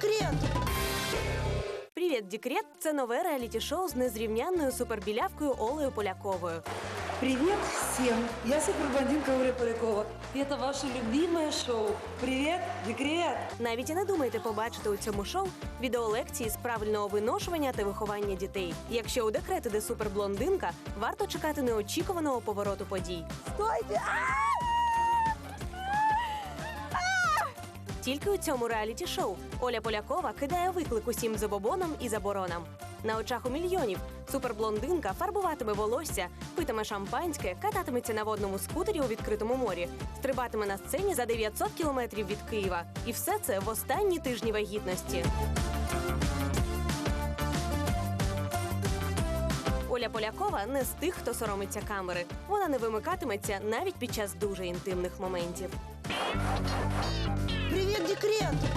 декрет! Привіт, декрет це нове реаліті-шоу з незрівнянною супербілявкою Олею Поляковою. Привет всем! Я суперблондинка Оля Полякова. И это ваше любимое шоу. Привет, декрет! Навіть і не думайте побачити у цьому шоу відеолекції з правильного виношування та виховання дітей. Якщо у декрет іде суперблондинка, варто чекати неочікуваного повороту подій. Стойте! Тільки у цьому реаліті-шоу Оля Полякова кидає виклик усім забобонам і заборонам. На очах у мільйонів суперблондинка фарбуватиме волосся, питиме шампанське, кататиметься на водному скутері у відкритому морі, стрибатиме на сцені за 900 кілометрів від Києва. І все це в останні тижні вагітності. Оля Полякова не з тих, хто соромиться камери. Вона не вимикатиметься навіть під час дуже інтимних моментів. Привет, декрет!